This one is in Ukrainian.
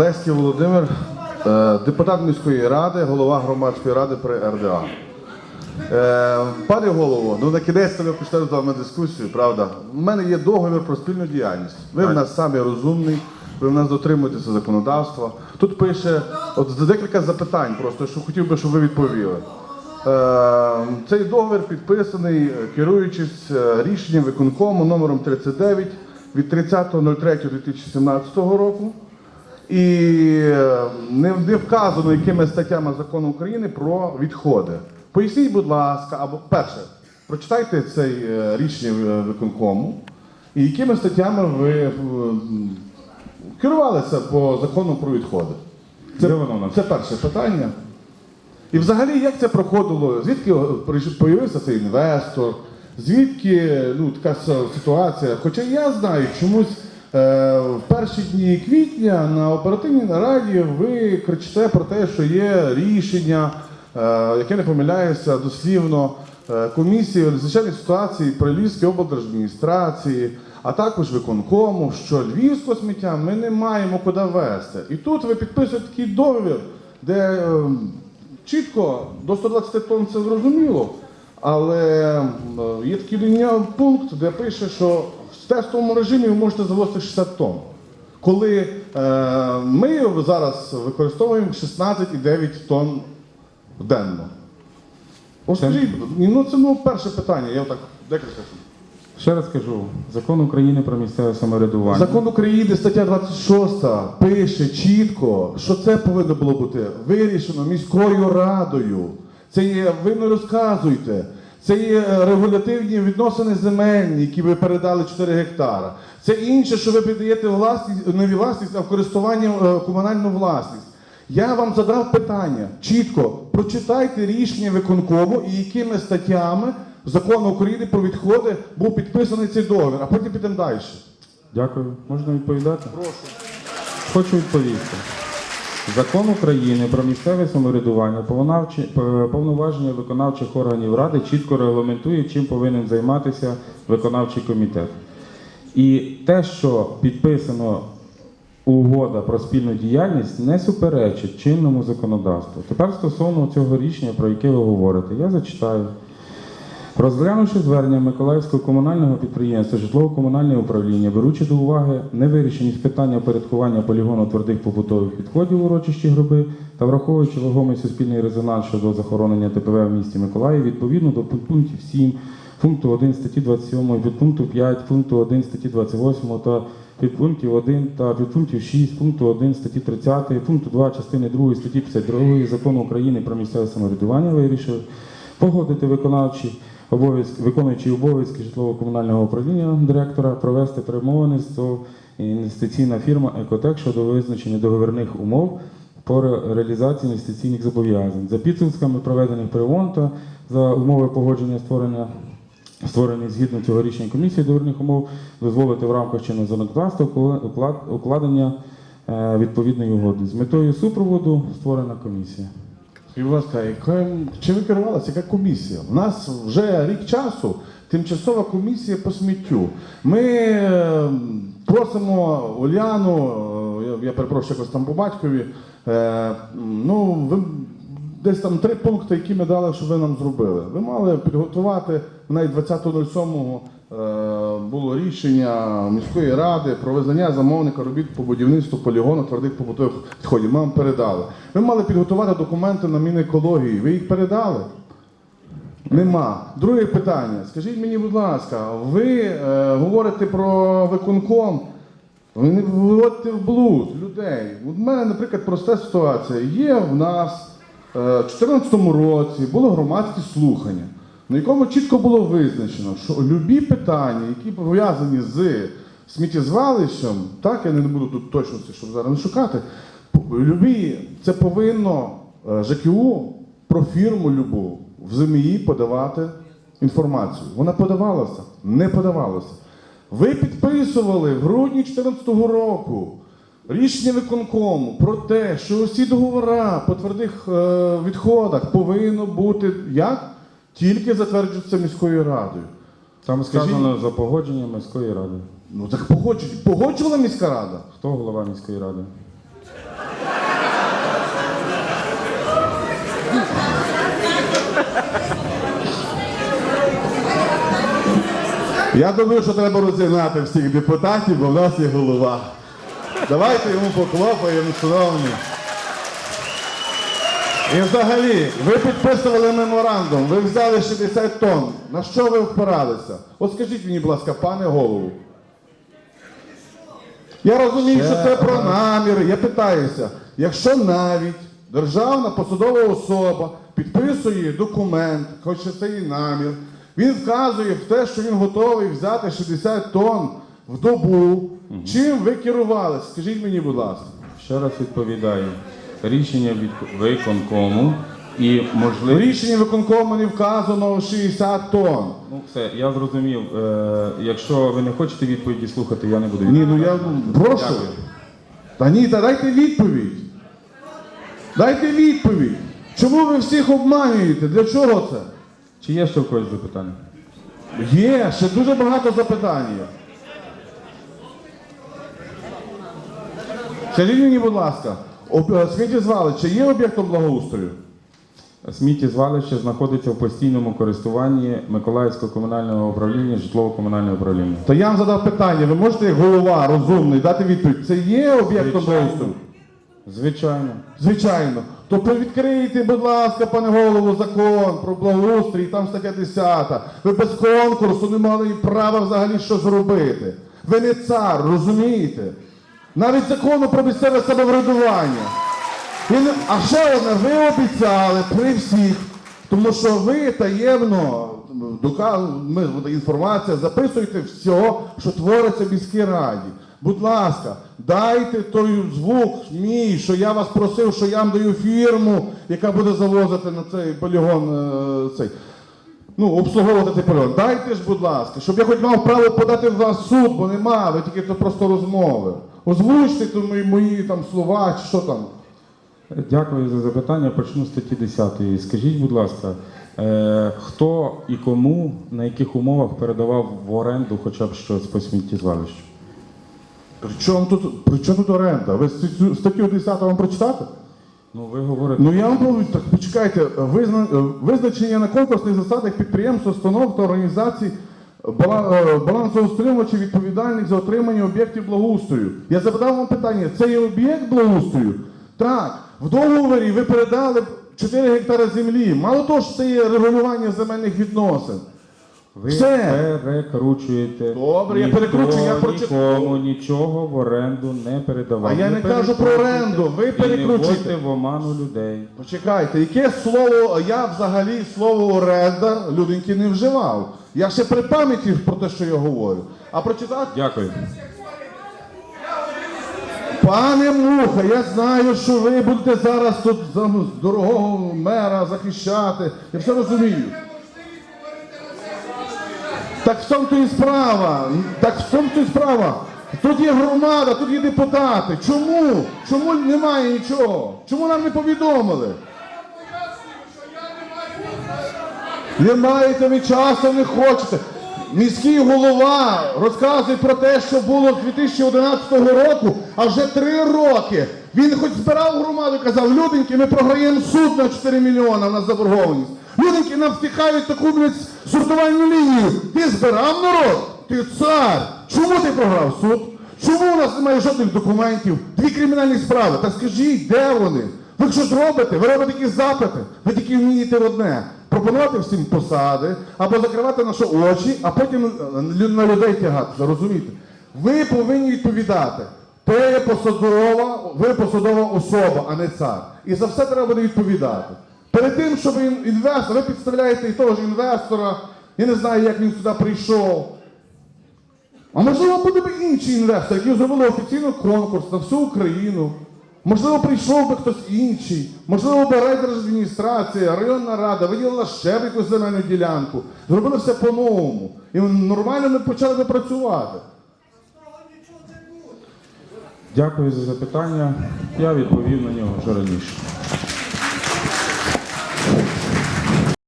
Глеський Володимир, е, депутат міської ради, голова громадської ради при РДА. Е, Пане голово, ну на кінець ми почнемо з вами дискусію, правда? У мене є договір про спільну діяльність. Ви в нас самі розумний, ви в нас дотримуєтеся законодавства. Тут пише от декілька запитань, просто що хотів би, щоб ви відповіли. Е, Цей договір підписаний, керуючись рішенням виконкому номером 39 від 30.03.2017 року. І е, не, вказано, якими статтями закону України про відходи. Поясніть, будь ласка, або перше, прочитайте це рішення е, виконкому, і якими статтями ви е, керувалися по закону про відходи. Це, це перше питання. І взагалі, як це проходило? Звідки появився цей інвестор? Звідки ну, така ситуація? Хоча я знаю, чомусь е, в перші дні квітня на оперативній нараді ви кричите про те, що є рішення, е, яке не помиляюся дослівно е, комісії надзвичайних ситуацій при Львівській облдержадміністрації, а також виконкому, що львівського сміття ми не маємо куди везти. І тут ви підписуєте такий договір, де е, чітко до 120 тонн це зрозуміло, але е, є такий пункт, де пише, що тестовому режимі ви можете завозити 60 тонн. Коли е, ми зараз використовуємо 16,9 тонн денно. Це- скажіть, ну це ну, перше питання, я так декілька. Ще раз кажу, закон України про місцеве самоврядування. Закон України, стаття 26, пише чітко, що це повинно було бути вирішено міською радою. Це є, ви не розказуйте. Це є е, регулятивні відносини земельні, які ви передали 4 гектара. Це інше, що ви піддаєте власність, не власність, а в користування е, комунальну власність. Я вам задав питання чітко. Прочитайте рішення виконкому і якими статтями закону України про відходи був підписаний цей договір, а потім підемо далі. Дякую. Можна відповідати? Прошу. Хочу відповісти. Закон України про місцеве самоврядування, повноваження виконавчих органів ради чітко регламентує, чим повинен займатися виконавчий комітет. І те, що підписано угода про спільну діяльність, не суперечить чинному законодавству. Тепер стосовно цього рішення, про яке ви говорите, я зачитаю. Розглянувши звернення Миколаївського комунального підприємства житлово-комунальне управління, беручи до уваги невирішеність питання опорядкування полігону твердих побутових відходів урочищі гроби та враховуючи вагомий суспільний резонанс щодо захоронення ТПВ в місті Миколаїв, відповідно до пунктів 7, пункту 1 статті 27, підпункту 5, пункту 1 статті 28 та підпунктів 1 та підпунктів 6, пункту 1 статті 30, пункту 2 частини 2 статті 52 Закону України про місцеве самоврядування вирішив погодити виконавчі обов'язки, виконуючи обов'язки житлово-комунального управління директора, провести перемовини з ТОВ інвестиційна фірма Екотек щодо визначення договірних умов по реалізації інвестиційних зобов'язань. За підсумками проведених перемовин та за умови погодження створення створені згідно цього рішення комісії договірних умов, дозволити в рамках чинного законодавства укладення е, відповідної угоди. З метою супроводу створена комісія. І, будь ласка, чим ви керувалися? Яка комісія? У нас вже рік часу тимчасова комісія по сміттю. Ми е, просимо Уляну, е, я, перепрошую якось там по батькові. Е, ну, ви десь там три пункти, які ми дали, що ви нам зробили. Ви мали підготувати навіть 20.07 е, було рішення міської ради про визнання замовника робіт по будівництву полігону твердих побутових відходів. Ми вам передали. Ви мали підготувати документи на Мінекології. Ви їх передали? Нема. Друге питання. Скажіть мені, будь ласка, ви е, говорите про виконком, ви не виводите в блуд людей. У мене, наприклад, проста ситуація. Є в нас е, в 2014 році було громадське слухання, на якому чітко було визначено, що любі питання, які пов'язані з сміттєзвалищем, так я не буду тут точності, щоб зараз не шукати. Любі, це повинно е, ЖКУ про фірму любу в ЗМІ подавати інформацію. Вона подавалася, не подавалася. Ви підписували в грудні 2014 року рішення виконкому про те, що усі договори по твердих е, відходах повинно бути як? Тільки затверджується міською радою. Там сказано за погодження міської ради. Ну так погоджують. Погоджувала міська рада. Хто голова міської ради? Я думаю, що треба розігнати всіх депутатів, бо в нас є голова. Давайте йому поклопаємо, шановні. І взагалі, ви підписували меморандум, ви взяли 60 тонн. На що ви впиралися? От скажіть мені, будь ласка, пане голову. Я розумію, що це про наміри. Я питаюся, якщо навіть державна посадова особа підписує документ, хоч це і намір, він вказує в те, що він готовий взяти 60 тонн в добу. Чим ви керувалися? Скажіть мені, будь ласка. Ще раз відповідаю. Рішення від виконкому і можливо. В рішенні виконкому не вказано 60 тонн. Ну все, я зрозумів. Е, якщо ви не хочете відповіді слухати, я не буду Ні, ну я прошу. Дякую. Та ні, та дайте відповідь. Дайте відповідь. Чому ви всіх обманюєте? Для чого це? Чи є ще в когось запитання? Є, ще дуже багато запитань є. Скажіть мені, будь ласка, сміттєзвалище є об'єктом благоустрою? Сміттєзвалище знаходиться в постійному користуванні Миколаївського комунального управління, житлово-комунального управління. То я вам задав питання, ви можете як голова розумний дати відповідь, це є об'єктом благоустрою? Звичайно. Звичайно. Тобто відкрийте, будь ласка, пане голову, закон про благоустрій, там стаття 10. Ви без конкурсу не мали права взагалі щось зробити. Ви не цар, розумієте? Навіть закону про місцеве самоврядування. І А ще одне, ви обіцяли при всіх, тому що ви таємно, ми, інформація, записуєте все, що твориться в міській раді. Будь ласка, дайте той звук мій, що я вас просив, що я вам даю фірму, яка буде завозити на цей полігон е, цей. Ну, обслуговувати цей полігон. Дайте ж, будь ласка, щоб я хоч мав право подати в вас суд, бо нема, ви тільки це просто розмови. Озвучте то мої, мої там слова, чи що там. Дякую за запитання. Почну з статті 10. Скажіть, будь ласка, е, хто і кому на яких умовах передавав в оренду хоча б щось по сміттєзвалищу? При чому тут, при чому тут оренда? Ви цю статтю 10 вам прочитати? Ну, ви говорите. Ну я вам повідомлю, так почекайте, визна, визначення на конкурсних засадах підприємств, установ та організацій е, балансоутримувачів відповідальних за отримання об'єктів благоустрою. Я задав вам питання, це є об'єкт благоустрою? Так, в договорі ви передали 4 гектари землі. Мало того, що це є регулювання земельних відносин. Ви Все. перекручуєте. Добре, я Ніхто перекручую, я прочитав. Нікому нічого в оренду не передавав. А я не кажу про перекручуйте оренду, ви І не перекручуєте. вводьте в оману людей. Почекайте, яке слово, я взагалі слово оренда люденьки не вживав. Я ще при пам'яті про те, що я говорю. А прочитати, Дякую. пане Муха, я знаю, що ви будете зараз тут за дорогого мера захищати. Я все розумію. Так в цьому то і справа. Так в цьому то і справа. Тут є громада, тут є депутати. Чому? Чому немає нічого? Чому нам не повідомили? Не маєте ви часу, не хочете. Міський голова розказує про те, що було з 2011 року, а вже три роки. Він хоч збирав громаду і казав, люденьки, ми програємо суд на 4 мільйони, у нас заборгованість. Люденьки, нам втихають таку блядь, сортувальну лінію. Ти збирав народ? Ти цар. Чому ти програв суд? Чому у нас немає жодних документів? Дві кримінальні справи. Та скажіть, де вони? Ви що зробите? Ви робите якісь запити. Ви тільки вмієте одне. Пропонувати всім посади, або закривати наші очі, а потім е, на людей тягатися. Розумієте? Ви повинні відповідати. Ти посадова, ви посадова особа, а не цар. І за все треба буде відповідати. Перед тим, щоб ін- інвестор, ви підставляєте і того ж інвестора, я не знаю, як він сюди прийшов. А можливо, буде б інший інвестор, який зробили офіційний конкурс на всю Україну. Можливо, прийшов би хтось інший, можливо, би райдержадміністрація, районна рада виділила ще б якусь земельну ділянку. Зробили все по-новому. І нормально ми почали би працювати. Дякую за запитання. Я відповів на нього вже раніше.